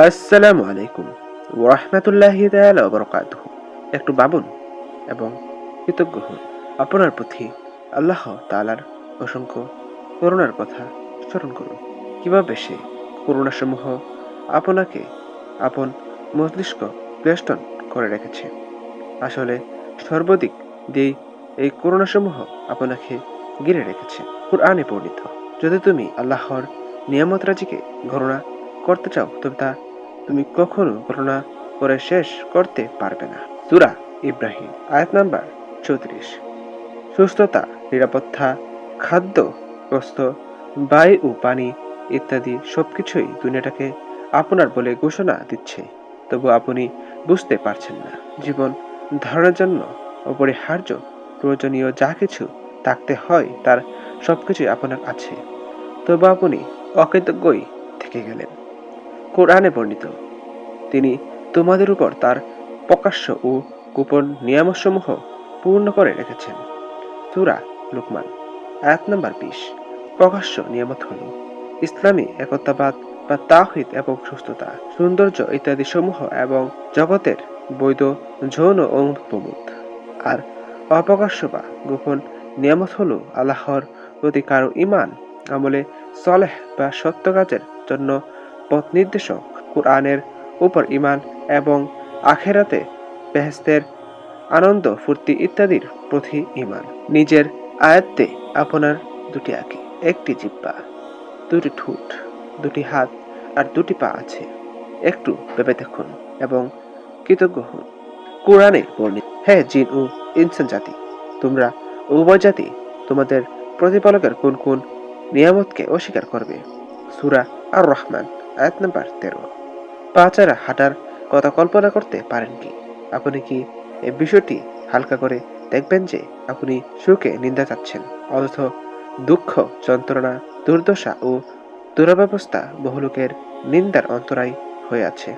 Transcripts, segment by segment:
আসসালামু আলাইকুম ওরহমতুল্লাহি বরকাত একটু বাবুন এবং কৃতজ্ঞ হন। আপনার প্রতি আল্লাহ তালার অসংখ্য করুণার কথা স্মরণ করুন। কীভাবে সে করুণাসমূহ আপনাকে আপন মস্তিষ্ক বেষ্টন করে রেখেছে? আসলে সর্বদিক দিয়ে এই করুণাসমূহ আপনাকে ঘিরে রেখেছে। কুরআনে পরিণত যদি তুমি আল্লাহর নিয়ামত রাজিকে গণনা করতে চাও, তবে তা তুমি কখনো গণনা করে শেষ করতে পারবে না। সুরা ইব্রাহিম, আয়াত নাম্বার চৌত্রিশ। সুস্থতা, নিরাপত্তা, খাদ্য বস্ত্র বায়ু, পানি ইত্যাদি সবকিছুই দুনিয়াটাকে আপনার বলে ঘোষণা দিচ্ছে। তবু আপনি বুঝতে পারছেন না। জীবন ধারণের জন্য অপরিহার্য, প্রয়োজনীয় যা কিছু থাকতে হয় তার সবকিছুই আপনার আছে তবু আপনি অকৃতজ্ঞই থেকে গেলেন। কোরআনে বর্ণিত। তিনি তোমাদের উপর তার প্রকাশ্য ও গোপন নিয়ামসমূহ পূর্ণ করে রেখেছেন। সুরা লুকমান, আয়াত নম্বর বিশ, প্রকাশ্য নিয়ামত হল ইসলামী একতাবাদ বা তাহিদ এবং সুস্থতা, সৌন্দর্য ইত্যাদি সমূহ এবং জগতের বৈধ যৌন ও অনুপ্রমোদ আর অপ্রকাশ্য বা গোপন নিয়ামত হল আল্লাহর প্রতি কারও ইমান আমলে সলেহ বা সত্য কাজের জন্য পথ নির্দেশক, কোরআনের উপর ইমান এবং আখেরাতে বেহেস্তের আনন্দ, ফুর্তি ইত্যাদির প্রতি ইমান নিজের আয়ত্তে আপনার দুটি আঁকি, একটি জিব্বা দুটি ঠোঁট, দুটি হাত আর দুটি পা আছে। একটু ভেবে দেখুন এবং কৃতজ্ঞ হন। কোরআনে বর্ণিত হ্যাঁ জিন ও ইনসান জাতি, তোমরা উভয় জাতি তোমাদের প্রতিপালকের কোন কোন নিয়ামতকে অস্বীকার করবে? সুরা আর রহমান আয়াত নাম্বার তেরো। পাচারা হাঁটার কথা কল্পনা করতে পারেন কি? আপনি কি এই বিষয়টি হালকা করে দেখবেন যে আপনি সুখে নিন্দা চাচ্ছেন, অথচ দুঃখ, যন্ত্রণা, দুর্দশা ও দুরব্যবস্থা বহু লোকের নিন্দার অন্তরায় হয়ে আছে।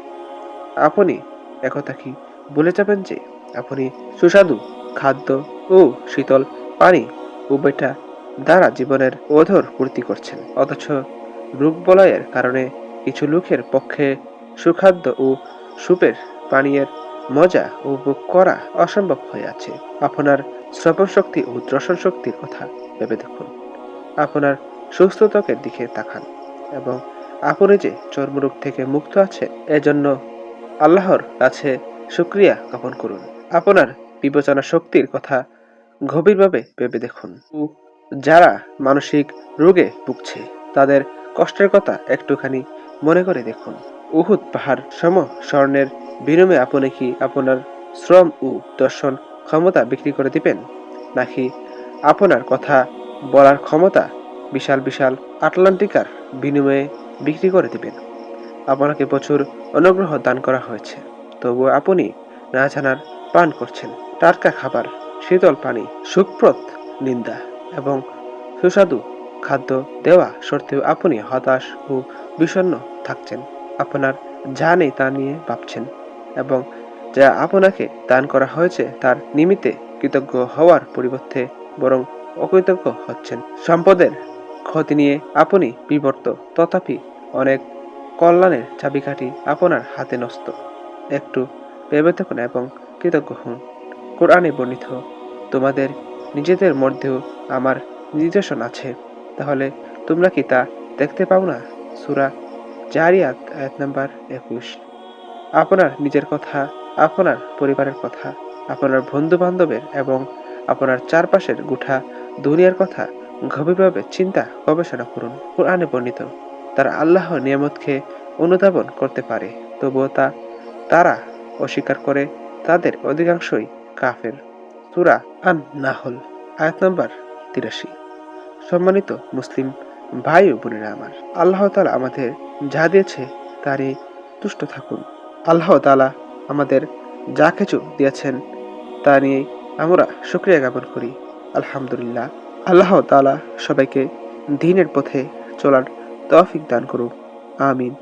আপনি একথা কি বলে যাবেন যে আপনি সুস্বাদু খাদ্য ও শীতল পানি উভয়টা দ্বারা জীবনের অধর পূর্তি করছেন, অথচ রোগ বলয়ের কারণে কিছু লোকের পক্ষে সুখাদ্য ও সুপের পানীয়ের মজা উপভোগ করা অসম্ভব হয়ে আছে। আপনার শ্রবণ শক্তি ও দর্শন শক্তির কথা ভেবে দেখুন। আপনার সুস্থ ত্বকের দিকে তাকান এবং আপনি যে চর্মরোগ থেকে মুক্ত আছেন, এজন্য আল্লাহর কাছে শুক্রিয়া জ্ঞাপন করুন। আপনার বিবেচনা শক্তির কথা গভীরভাবে ভেবে দেখুন। যারা মানসিক রোগে ভুগছে, তাদের কষ্টের কথা একটুখানি মনে করে দেখুন। উহুদ পাহাড় সম স্বর্ণের বিনিময়ে আপনি কি আপনার শ্রম ও দর্শন ক্ষমতা বিক্রি করে দিবেন? নাকি আপনার কথা বলার ক্ষমতা বিশাল বিশাল আটলান্টিকার বিনিময়ে বিক্রি করে দিবেন? আপনাকে প্রচুর অনুগ্রহ দান করা হয়েছে। তবুও আপনি না জানার পান করছেন। টাটকা খাবার, শীতল পানি, সুপ্রত নিন্দা এবং সুস্বাদু খাদ্য দেওয়া সত্ত্বেও আপনি হতাশ ও বিষণ্ণ থাকছেন। আপনার যা নেই তা নিয়ে ভাবছেন এবং যা আপনাকে দান করা হয়েছে তার নিমিত্তে কৃতজ্ঞ হওয়ার পরিবর্তে বরং অকৃতজ্ঞ হচ্ছেন। সম্পদের ক্ষতি নিয়ে আপনি বিবর্ত, তথাপি অনেক কল্যাণের চাবিকাঠি আপনার হাতে নষ্ট একটু ভেবে থাকুন এবং কৃতজ্ঞ হন। কোরআনে বর্ণিত, তোমাদের নিজেদের মধ্যেও আমার নির্দেশন আছে। তাহলে তোমরা কি তা দেখতে পাও না? সুরা জারিয়াত আয়াত নাম্বার একুশ। আপনার নিজের কথা, আপনার পরিবারের কথা, আপনার বন্ধু বান্ধবের এবং আপনার চারপাশের গুঠা দুনিয়ার কথা গভীরভাবে চিন্তা গবেষণা করুন, কোরআনে বর্ণিত। তারা আল্লাহ নিয়ামতকে অনুধাবন করতে পারে, তবুও তা, তারা অস্বীকার করে তাদের অধিকাংশই কাফের। সুরা আন নাহল আয়াত নাম্বার তিরাশি। সম্মানিত মুসলিম ভাই বোনেরা আমার, আল্লাহ তালা আমাদের যা দিয়েছে তারই তুষ্ট থাকুন। আল্লাহ তালা আমাদের যা কিছু দিয়েছেন তা নিয়ে আমরা সুক্রিয়া জ্ঞাপন করি। আলহামদুলিল্লাহ। আল্লাহ তালা সবাইকে দিনের পথে চলার তফিক দান করুক। আমিন।